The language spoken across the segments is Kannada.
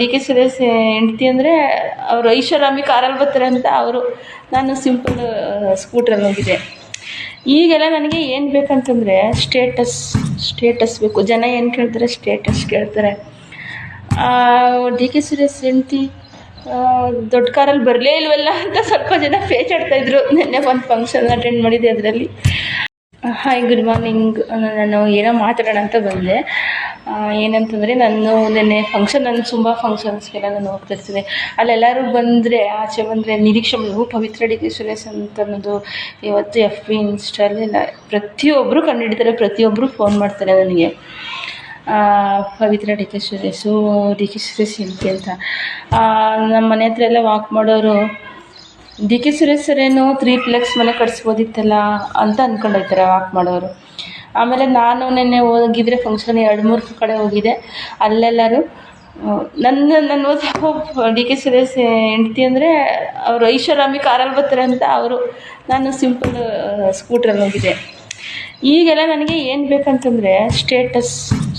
ಡಿ ಕೆ ಸುರೇಶ್ ಹೆಂಡ್ತಿ ಅಂದರೆ ಅವರು ಐಷಾರಾಮಿ ಕಾರಲ್ಲಿ ಬರ್ತಾರೆ ಅಂತ ಅವರು, ನಾನು ಸಿಂಪಲ್ ಸ್ಕೂಟ್ರಲ್ಲಿ ಹೋಗಿದ್ದೆ. ಈಗೆಲ್ಲ ನನಗೆ ಏನು ಬೇಕಂತಂದರೆ ಸ್ಟೇಟಸ್ ಸ್ಟೇಟಸ್ ಬೇಕು. ಜನ ಏನು ಕೇಳ್ತಾರೆ ಸ್ಟೇಟಸ್ ಕೇಳ್ತಾರೆ. ಡಿ ಕೆ ಸುರೇಶ್ ಹೆಂಡ್ತಿ ದೊಡ್ಡ ಕಾರಲ್ಲಿ ಬರಲೇ ಇಲ್ವಲ್ಲ ಅಂತ ಸ್ವಲ್ಪ ಜನ ಪೇಚಾಡ್ತಾಯಿದ್ರು ನಿನ್ನೆ ಒಂದು ಫಂಕ್ಷನ್ ಅಟೆಂಡ್ ಮಾಡಿದ್ದೆ ಅದರಲ್ಲಿ. ಹಾಯ್ ಗುಡ್ ಮಾರ್ನಿಂಗ್ ನಾನು ಏನೋ ಮಾತಾಡೋಣ ಅಂತ ಬಂದೆ. ಏನಂತಂದರೆ ನಾನು ನಿನ್ನೆ ಫಂಕ್ಷನ್ ನಾನು ತುಂಬ ಫಂಕ್ಷನ್ಸ್ಗೆಲ್ಲ ನಾನು ಹೋಗ್ತಿರ್ತೀನಿ ಅಲ್ಲೆಲ್ಲರೂ ಬಂದರೆ, ಆಚೆ ಬಂದರೆ ನಿರೀಕ್ಷೆ ಮಾಡಿದ್ರು. ಪವಿತ್ರ ಡಿ ಕೆ ಸುರೇಶ್ ಅಂತ ಅನ್ನೋದು ಇವತ್ತು ಎಫ್ ಬಿ ಇನ್ಸ್ಟಾಲೆಲ್ಲ ಪ್ರತಿಯೊಬ್ಬರು ಕಂಡುಹಿಡಿತಾರೆ ಪ್ರತಿಯೊಬ್ಬರು ಫೋನ್ ಮಾಡ್ತಾರೆ ನನಗೆ. Pavitra D K Suresh D K Suresh ಅಂತ. ನಮ್ಮ ಮನೆ ಹತ್ರ ಎಲ್ಲ ವಾಕ್ ಮಾಡೋರು D K Suresh three plex ಮನೆ ಕಟ್ಸ್ಬೋದಿತ್ತಲ್ಲ ಅಂತ ಅಂದ್ಕೊಂಡೋಗ್ತಾರೆ ವಾಕ್ ಮಾಡೋರು. ಆಮೇಲೆ ನಾನು ನಿನ್ನೆ ಹೋಗಿದ್ರೆ ಫಂಕ್ಷನ್ ಎರಡು ಮೂರು ಕಡೆ ಹೋಗಿದ್ದೆ ಅಲ್ಲೆಲ್ಲರೂ ನನ್ನ ನನ್ನ ಡಿ ಕೆ ಸುರೇಶ್ ಹೆಂಡ್ತಿ ಅಂದರೆ ಅವರು ಐಷಾರಾಮಿ ಕಾರಲ್ಲಿ ಬರ್ತಾರೆ ಅಂತ ಅವರು, ನಾನು ಸಿಂಪಲ್ ಸ್ಕೂಟ್ರಲ್ಲಿ ಹೋಗಿದ್ದೆ. ಈಗೆಲ್ಲ ನನಗೆ ಏನು ಬೇಕಂತಂದರೆ ಸ್ಟೇಟಸ್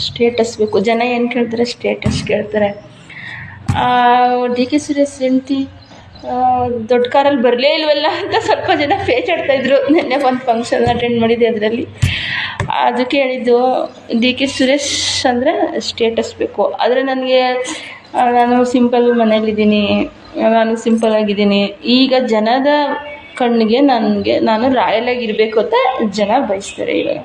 ಸ್ಟೇಟಸ್ ಬೇಕು. ಜನ ಏನು ಕೇಳ್ತಾರೆ ಸ್ಟೇಟಸ್ ಕೇಳ್ತಾರೆ. ಡಿ ಕೆ ಸುರೇಶ್ ಹೆಂಡ್ತಿ ದೊಡ್ಡ ಕಾರಲ್ಲಿ ಬರಲೇ ಇಲ್ವಲ್ಲ ಅಂತ ಸ್ವಲ್ಪ ಜನ ಪೇಚಾಡ್ತಾಯಿದ್ರು ನಿನ್ನೆ ಒಂದು ಫಂಕ್ಷನ್ ಅಟೆಂಡ್ ಮಾಡಿದ್ದೆ ಅದರಲ್ಲಿ. ಅದಕ್ಕೆ ಹೇಳಿದ್ದು, ಡಿ ಕೆ ಸುರೇಶ್ ಅಂದರೆ ಸ್ಟೇಟಸ್ ಬೇಕು. ಆದರೆ ನನಗೆ ನಾನು ಸಿಂಪಲ್ ಮನೇಲಿದ್ದೀನಿ ನಾನು ಸಿಂಪಲ್ ಆಗಿದ್ದೀನಿ. ಈಗ ಜನದ ಕಣ್ಣಿಗೆ ನನಗೆ, ನಾನು ರಾಯಲ್ ಆಗಿರಬೇಕು ಅಂತ ಜನ ಬಯಸ್ತಾರೆ ಇವಾಗ.